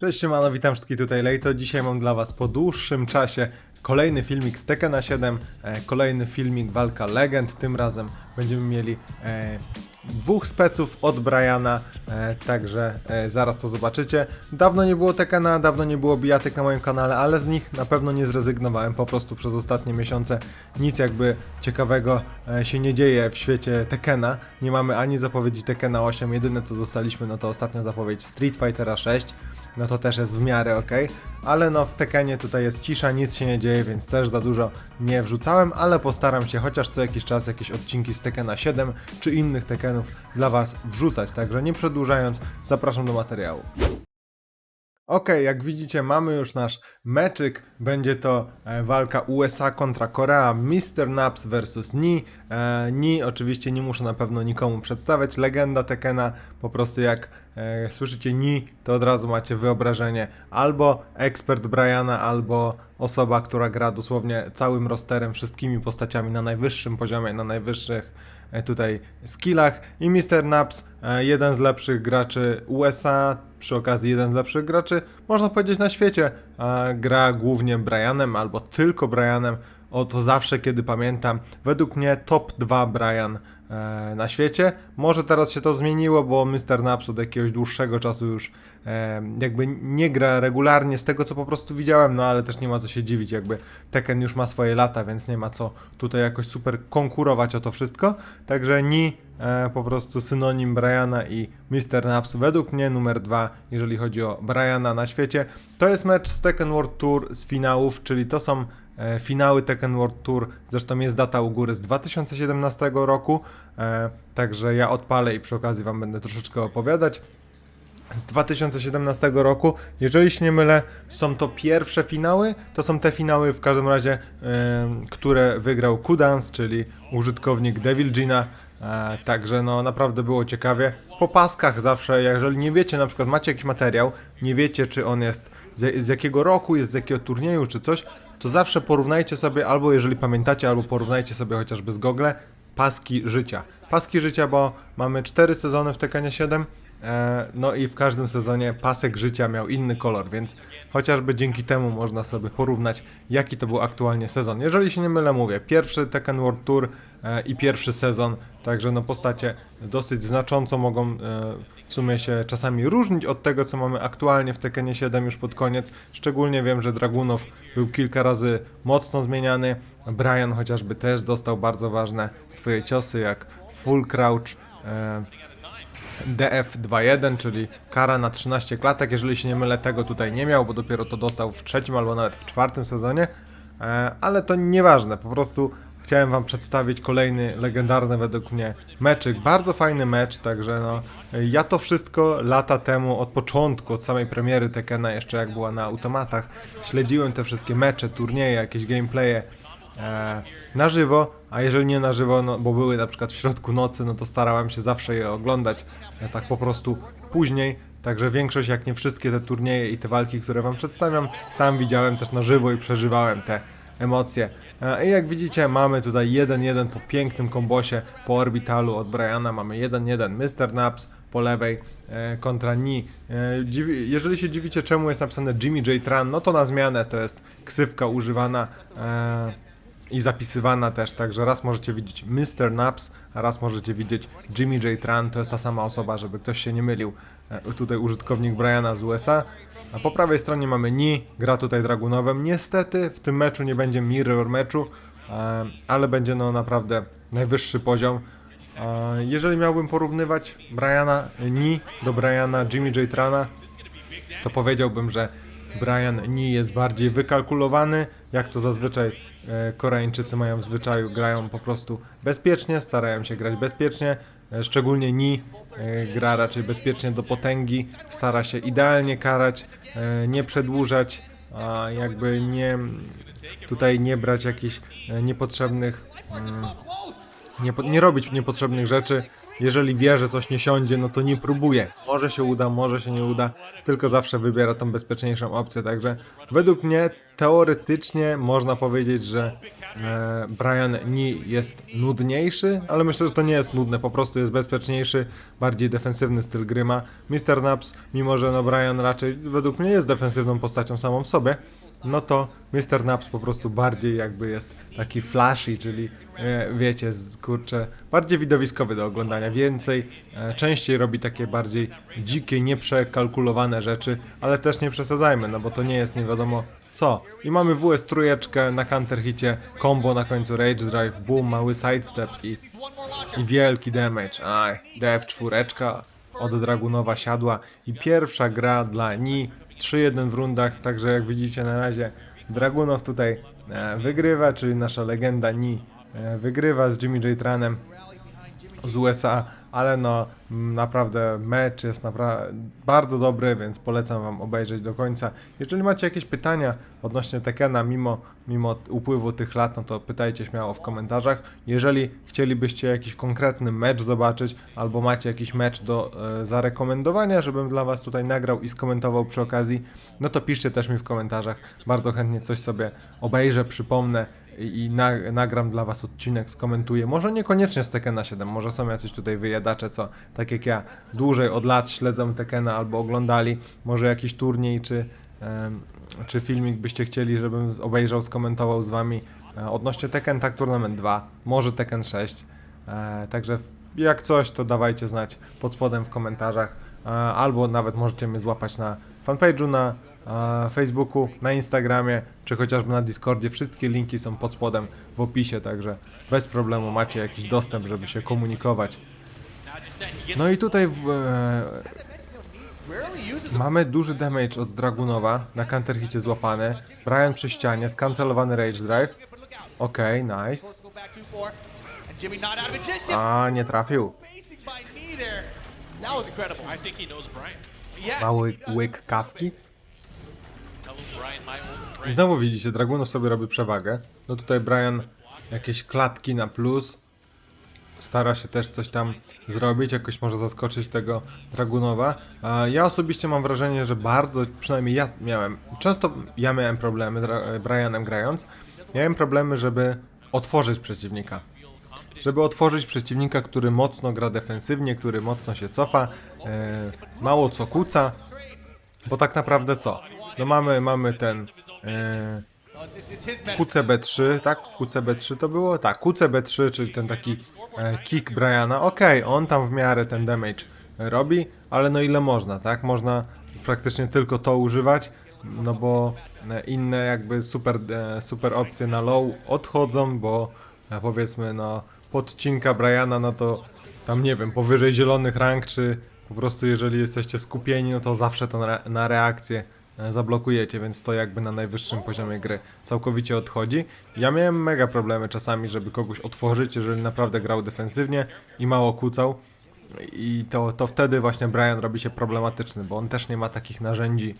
Cześć siemano, witam wszystkich tutaj Lejto. Dzisiaj mam dla was po dłuższym czasie kolejny filmik z Tekkena 7, e, kolejny filmik Walka Legend. Tym razem będziemy mieli e, dwóch speców od Briana, e, także e, zaraz to zobaczycie. Dawno nie było Tekkena, dawno nie było bijatek na moim kanale, ale z nich na pewno nie zrezygnowałem. Po prostu przez ostatnie miesiące nic jakby ciekawego e, się nie dzieje w świecie Tekkena. Nie mamy ani zapowiedzi Tekkena 8, jedyne co dostaliśmy no to ostatnia zapowiedź Street Fightera 6 no to też jest w miarę ok, ale no w Tekenie tutaj jest cisza, nic się nie dzieje, więc też za dużo nie wrzucałem, ale postaram się chociaż co jakiś czas jakieś odcinki z Tekena 7 czy innych Tekenów dla Was wrzucać, także nie przedłużając, zapraszam do materiału. Okej, jak widzicie, mamy już nasz meczyk. Będzie to e, walka USA kontra Korea. Mr. Naps vs. Ni. E, Ni oczywiście nie muszę na pewno nikomu przedstawiać. Legenda Tekena. Po prostu jak e, słyszycie Ni, to od razu macie wyobrażenie albo ekspert Briana, albo osoba, która gra dosłownie całym rosterem, wszystkimi postaciami na najwyższym poziomie, na najwyższych tutaj skillach i Mr. Naps, e, jeden z lepszych graczy USA, przy okazji jeden z lepszych graczy, można powiedzieć na świecie, e, gra głównie Brianem albo tylko Brianem, o to zawsze kiedy pamiętam, według mnie top 2 Brian e, na świecie, może teraz się to zmieniło, bo Mr. Naps od jakiegoś dłuższego czasu już e, jakby nie gra regularnie z tego co po prostu widziałem, no ale też nie ma co się dziwić, jakby Tekken już ma swoje lata, więc nie ma co tutaj jakoś super konkurować o to wszystko. Także Ni e, po prostu synonim Briana i Mr. Naps według mnie numer dwa, jeżeli chodzi o Briana na świecie. To jest mecz z Tekken World Tour z finałów, czyli to są e, finały Tekken World Tour. Zresztą jest data u góry z 2017 roku, e, także ja odpalę i przy okazji wam będę troszeczkę opowiadać z 2017 roku. Jeżeli się nie mylę, są to pierwsze finały. To są te finały w każdym razie, em, które wygrał Kudans, czyli użytkownik Devil Gina. E, także no naprawdę było ciekawie. Po paskach zawsze, jeżeli nie wiecie, na przykład macie jakiś materiał, nie wiecie czy on jest z jakiego roku, jest z jakiego turnieju czy coś, to zawsze porównajcie sobie, albo jeżeli pamiętacie, albo porównajcie sobie chociażby z Google, paski życia. Paski życia, bo mamy 4 sezony w Tekkenie 7, E, No i w każdym sezonie pasek życia miał inny kolor, więc chociażby dzięki temu można sobie porównać, jaki to był aktualnie sezon. Jeżeli się nie mylę, mówię, pierwszy Tekken World Tour e, i pierwszy sezon, także no postacie dosyć znacząco mogą e, w sumie się czasami różnić od tego, co mamy aktualnie w Tekkenie 7 już pod koniec. Szczególnie wiem, że Dragunow był kilka razy mocno zmieniany, Brian chociażby też dostał bardzo ważne swoje ciosy, jak full crouch, e, DF2.1, czyli kara na 13 klatek. Jeżeli się nie mylę, tego tutaj nie miał, bo dopiero to dostał w trzecim albo nawet w czwartym sezonie. E, ale to nieważne, po prostu chciałem Wam przedstawić kolejny legendarny według mnie meczyk. Bardzo fajny mecz, także no. Ja to wszystko lata temu, od początku, od samej premiery Tekkena, jeszcze jak była na automatach, śledziłem te wszystkie mecze, turnieje, jakieś gameplaye e, na żywo, a jeżeli nie na żywo, no, bo były na przykład w środku nocy, no to starałem się zawsze je oglądać e, tak po prostu później. Także większość, jak nie wszystkie te turnieje i te walki, które wam przedstawiam, sam widziałem też na żywo i przeżywałem te emocje. E, I jak widzicie, mamy tutaj 1-1 po pięknym kombosie, po orbitalu od Briana mamy 1-1 Mr. Naps po lewej e, kontra Ni. E, jeżeli się dziwicie, czemu jest napisane Jimmy J. Tran, no to na zmianę to jest ksywka używana i zapisywana też, także raz możecie widzieć Mr. Naps, a raz możecie widzieć Jimmy J. Tran, to jest ta sama osoba, żeby ktoś się nie mylił. E, Tutaj użytkownik Briana z USA. A po prawej stronie mamy Ni, gra tutaj Dragunowem. Niestety w tym meczu nie będzie mirror meczu, e, ale będzie no naprawdę najwyższy poziom. E, Jeżeli miałbym porównywać Briana Ni do Briana Jimmy J. Trana, to powiedziałbym, że Brian Ni jest bardziej wykalkulowany, jak to zazwyczaj Koreańczycy mają w zwyczaju, grają po prostu bezpiecznie, starają się grać bezpiecznie, szczególnie Ni e, gra raczej bezpiecznie do potęgi, stara się idealnie karać, e, nie przedłużać, a jakby nie tutaj nie brać jakichś e, niepotrzebnych mm, nie, nie robić niepotrzebnych rzeczy. Jeżeli wie, że coś nie siądzie, no to nie próbuje. Może się uda, może się nie uda, tylko zawsze wybiera tą bezpieczniejszą opcję. Także według mnie teoretycznie można powiedzieć, że e, Brian Ni jest nudniejszy, ale myślę, że to nie jest nudne, po prostu jest bezpieczniejszy, bardziej defensywny styl gry ma. Mr. Naps, mimo że no Brian raczej według mnie jest defensywną postacią samą w sobie, no to Mr. Naps po prostu bardziej jakby jest taki flashy, czyli e, wiecie, z- kurczę, bardziej widowiskowy do oglądania, więcej, e, częściej robi takie bardziej dzikie, nieprzekalkulowane rzeczy, ale też nie przesadzajmy, no bo to nie jest nie wiadomo co. I mamy WS trójeczkę na counterhicie, combo na końcu Rage Drive, boom, mały sidestep i, i wielki damage. Aj, DF4 od Dragunowa siadła i pierwsza gra dla Ni, 3-1 w rundach, także jak widzicie na razie Dragunow tutaj e, wygrywa, czyli nasza legenda Ni e, wygrywa z Jimmy J. Tranem z USA, ale no naprawdę mecz jest napra- bardzo dobry, więc polecam wam obejrzeć do końca. Jeżeli macie jakieś pytania odnośnie Tekena mimo, mimo upływu tych lat, no to pytajcie śmiało w komentarzach. Jeżeli chcielibyście jakiś konkretny mecz zobaczyć, albo macie jakiś mecz do e, zarekomendowania, żebym dla was tutaj nagrał i skomentował przy okazji, no to piszcie też mi w komentarzach. Bardzo chętnie coś sobie obejrzę, przypomnę i, i na, nagram dla was odcinek, skomentuję. Może niekoniecznie z Tekena 7, może są jacyś tutaj wyjadacze, co tak jak ja dłużej od lat śledzą Tekena albo oglądali, może jakiś turniej czy, czy filmik byście chcieli, żebym obejrzał, skomentował z wami e, odnośnie Tekken Tag Tournament 2, może Tekken 6. E, także jak coś, to dawajcie znać pod spodem w komentarzach, e, albo nawet możecie mnie złapać na fanpage'u na Facebooku, na Instagramie, czy chociażby na Discordzie. Wszystkie linki są pod spodem w opisie, także bez problemu macie jakiś dostęp, żeby się komunikować. No i tutaj w, e, mamy duży damage od Dragunowa, na counterhicie złapany. Brian przy ścianie, skancelowany Rage Drive. Okej, nice. A, nie trafił. Mały łyk kawki. I znowu widzicie, Dragunov sobie robi przewagę. No tutaj Brian jakieś klatki na plus. Stara się też coś tam zrobić, jakoś może zaskoczyć tego Dragunowa. Ja osobiście mam wrażenie, że bardzo, przynajmniej ja miałem, często ja miałem problemy Dra- Brianem grając. Miałem problemy, żeby otworzyć przeciwnika. Żeby otworzyć przeciwnika, który mocno gra defensywnie, który mocno się cofa, e, mało co kuca. Bo tak naprawdę co? No mamy, mamy ten e, It's, it's his method. QCB3, tak? QCB3 to było? Tak, QCB3, czyli ten taki e, kick Briana. Okej, on tam w miarę ten damage robi, ale no ile można, tak? Można praktycznie tylko to używać, no bo e, inne jakby super, e, super opcje na low odchodzą, bo e, powiedzmy no podcinka Briana, no to tam nie wiem, powyżej zielonych rank, czy po prostu jeżeli jesteście skupieni, no to zawsze to na, na reakcję zablokujecie, więc to jakby na najwyższym poziomie gry całkowicie odchodzi. Ja miałem mega problemy czasami, żeby kogoś otworzyć, jeżeli naprawdę grał defensywnie i mało kłócał. I to, to wtedy właśnie Brian robi się problematyczny, bo on też nie ma takich narzędzi, e,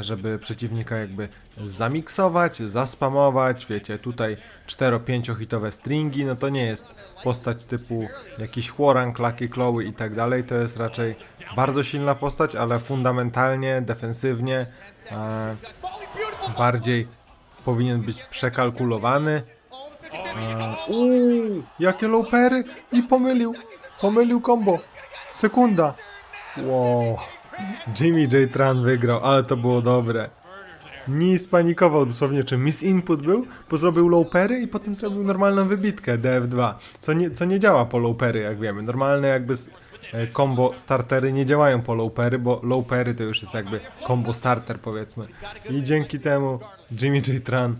żeby przeciwnika jakby zamiksować, zaspamować, wiecie, tutaj 4-5 hitowe stringi, no to nie jest postać typu jakiś Huorang, Lucky Chloe i tak dalej, to jest raczej bardzo silna postać, ale fundamentalnie, defensywnie, e, bardziej powinien być przekalkulowany. 50-50. Uuu, jakie lopery i pomylił, pomylił combo. Sekunda. Wow. Jimmy J. Tran wygrał, ale to było dobre. Nie spanikował dosłownie, czy miss input był, bo zrobił lopery i potem zrobił normalną wybitkę DF2, co nie, co nie działa po lopery, jak wiemy. Normalne jakby e, combo startery nie działają po lopery, bo lopery to już jest jakby combo starter powiedzmy. I dzięki temu Jimmy J. Tran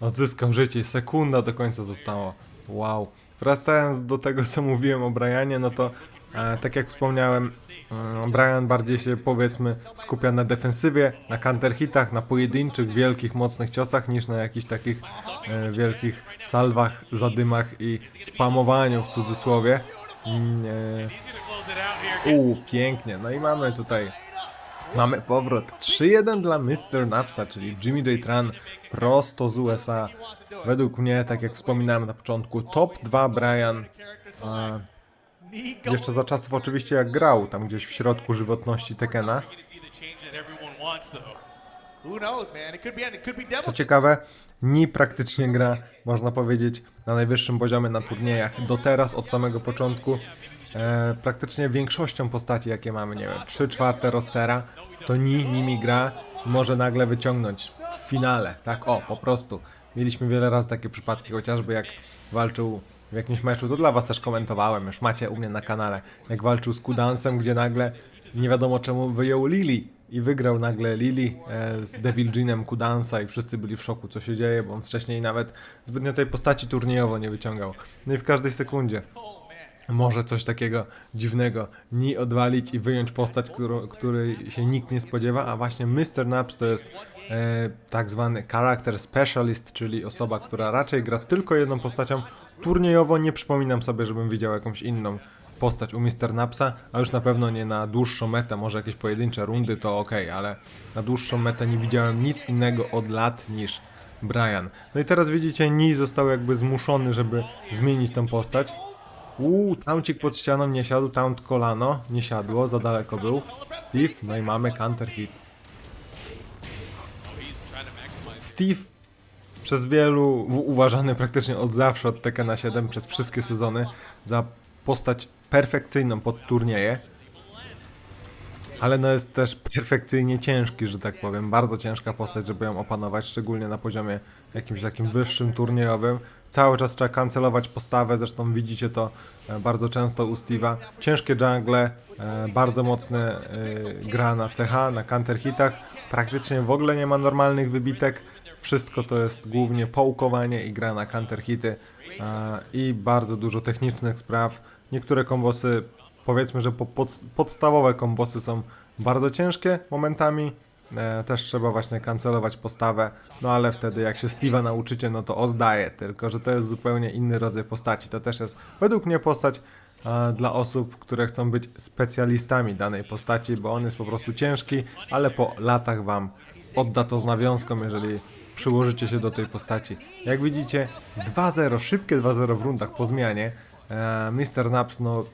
odzyskał życie. Sekunda do końca zostało. Wow. Wracając do tego, co mówiłem o Brianie, no to e, tak jak wspomniałem, e, Brian bardziej się powiedzmy skupia na defensywie, na counterhitach, na pojedynczych, wielkich, mocnych ciosach, niż na jakichś takich e, wielkich salwach, zadymach i spamowaniu w cudzysłowie. Mm, e, Uuu, pięknie. No i mamy tutaj Mamy powrót 3-1 dla Mr. Napsa, czyli Jimmy J. Tran prosto z USA. Według mnie, tak jak wspominałem na początku, top 2 Brian. Jeszcze za czasów oczywiście jak grał, tam gdzieś w środku żywotności Tekena. Co ciekawe, Ni praktycznie gra, można powiedzieć, na najwyższym poziomie na turniejach. Do teraz, od samego początku, e, praktycznie większością postaci, jakie mamy, nie wiem, 3 czwarte rostera, to Ni nimi gra może nagle wyciągnąć w finale. Tak, o, po prostu. Mieliśmy wiele razy takie przypadki, chociażby jak walczył w jakimś meczu, to dla was też komentowałem, już macie u mnie na kanale, jak walczył z Kudansem, gdzie nagle nie wiadomo czemu wyjął Lili i wygrał nagle Lili e, z Devil Jeanem Kudansa i wszyscy byli w szoku, co się dzieje, bo on wcześniej nawet zbytnio tej postaci turniejowo nie wyciągał. No i w każdej sekundzie może coś takiego dziwnego ni odwalić i wyjąć postać, którą, której się nikt nie spodziewa, a właśnie Mr. Naps to jest e, tak zwany character specialist, czyli osoba, która raczej gra tylko jedną postacią. Turniejowo nie przypominam sobie, żebym widział jakąś inną postać u Mr. Napsa, a już na pewno nie na dłuższą metę, może jakieś pojedyncze rundy to ok, ale na dłuższą metę nie widziałem nic innego od lat niż Brian. No i teraz widzicie, Ni został jakby zmuszony, żeby zmienić tą postać. Uuu, tauncik pod ścianą nie siadł, taunt kolano, nie siadło, za daleko był. Steve, no i mamy counter hit. Steve przez wielu, uważany praktycznie od zawsze od Tekkena 7 przez wszystkie sezony za postać perfekcyjną pod turnieje. Ale no jest też perfekcyjnie ciężki, że tak powiem. Bardzo ciężka postać, żeby ją opanować, szczególnie na poziomie jakimś takim wyższym turniejowym. Cały czas trzeba kancelować postawę, zresztą widzicie to e, bardzo często u Steve'a. Ciężkie jungle, e, bardzo mocne gra na CH, na counter hitach. Praktycznie w ogóle nie ma normalnych wybitek. Wszystko to jest głównie połkowanie i gra na counter hity e, i bardzo dużo technicznych spraw. Niektóre kombosy, powiedzmy, że po, pod, podstawowe kombosy są bardzo ciężkie momentami. E, też trzeba właśnie kancelować postawę, no ale wtedy jak się Steve'a nauczycie, no to oddaje, tylko że to jest zupełnie inny rodzaj postaci. To też jest według mnie postać dla osób, które chcą być specjalistami danej postaci, bo on jest po prostu ciężki, ale po latach wam odda to z nawiązką, jeżeli przyłożycie się do tej postaci. Jak widzicie, 2-0, szybkie 2-0 w rundach po zmianie. E, Mr. Naps, no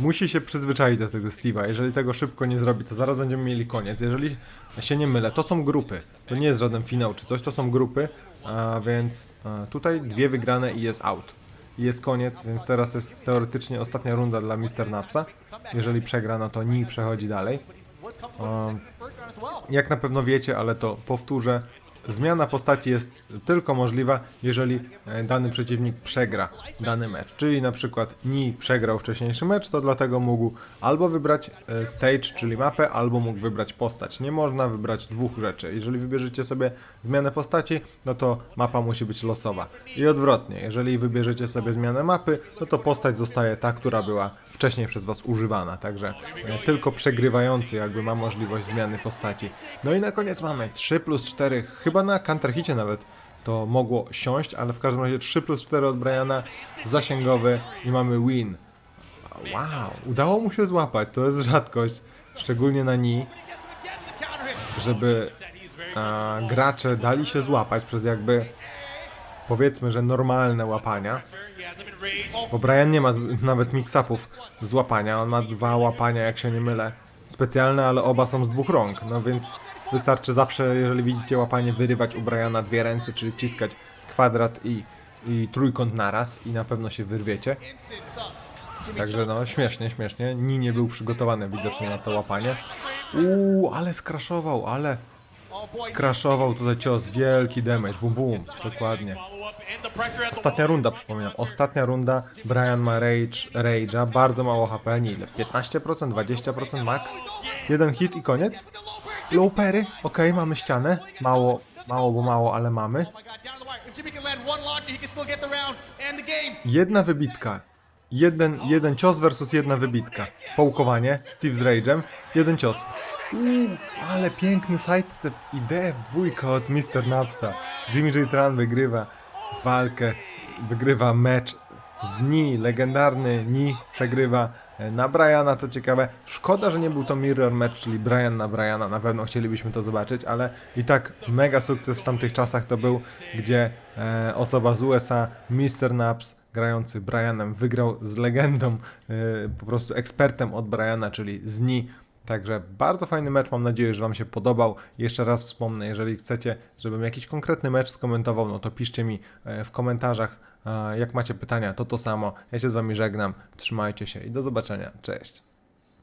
musi się przyzwyczaić do tego Steve'a. Jeżeli tego szybko nie zrobi, to zaraz będziemy mieli koniec. Jeżeli się nie mylę, to są grupy. To nie jest żaden finał czy coś, to są grupy, a więc a, tutaj dwie wygrane i jest out. I jest koniec, więc teraz jest teoretycznie ostatnia runda dla Mr. Napsa. Jeżeli przegra, no to Ni przechodzi dalej. Well. Jak na pewno wiecie, ale to powtórzę. Zmiana postaci jest tylko możliwa, jeżeli e, dany przeciwnik przegra dany mecz. Czyli na przykład Ni przegrał wcześniejszy mecz, to dlatego mógł albo wybrać e, stage, czyli mapę, albo mógł wybrać postać. Nie można wybrać dwóch rzeczy. Jeżeli wybierzecie sobie zmianę postaci, no to mapa musi być losowa. I odwrotnie, jeżeli wybierzecie sobie zmianę mapy, no to postać zostaje ta, która była wcześniej przez Was używana. Także e, tylko przegrywający jakby ma możliwość zmiany postaci. No i na koniec mamy 3 plus 4, chyba na counterhicie nawet to mogło siąść, ale w każdym razie 3 plus 4 od Briana, zasięgowy i mamy win. Wow, udało mu się złapać, to jest rzadkość, szczególnie na Ni, żeby a, gracze dali się złapać przez jakby powiedzmy, że normalne łapania. Bo Brian nie ma z, nawet mix-upów z łapania, on ma dwa łapania, jak się nie mylę, specjalne, ale oba są z dwóch rąk, no więc wystarczy zawsze, jeżeli widzicie łapanie, wyrywać u Briana dwie ręce, czyli wciskać kwadrat i, i trójkąt naraz i na pewno się wyrwiecie. Także no, śmiesznie, śmiesznie. Ni nie był przygotowany widocznie na to łapanie. Uuu, ale skraszował, ale skraszował tutaj cios, wielki damage, bum bum, dokładnie. Ostatnia runda, przypominam, ostatnia runda, Brian ma rage, rage'a, bardzo mało HP, nie ile, 15%, 20% max, jeden hit i koniec. Low parry, okej, mamy ścianę, mało, mało, bo mało, ale mamy. Oh. Jedna wybitka. Jeden, jeden cios versus jedna wybitka. Połkowanie, Steve z Rage'em, jeden cios. Uuu, ale piękny sidestep i DF dwójka od Mr. Napsa. Jimmy J. Tran wygrywa walkę, wygrywa mecz z Ni, legendarny Ni przegrywa na Briana, co ciekawe. Szkoda, że nie był to mirror match, czyli Brian na Briana, na pewno chcielibyśmy to zobaczyć, ale i tak mega sukces w tamtych czasach to był, gdzie e, osoba z USA, Mr. Naps, grający Brianem, wygrał z legendą, e, po prostu ekspertem od Briana, czyli z Ni. Także bardzo fajny mecz, mam nadzieję, że Wam się podobał. Jeszcze raz wspomnę, jeżeli chcecie, żebym jakiś konkretny mecz skomentował, no to piszcie mi e, w komentarzach. Jak macie pytania, to to samo. Ja się z Wami żegnam. Trzymajcie się i do zobaczenia. Cześć.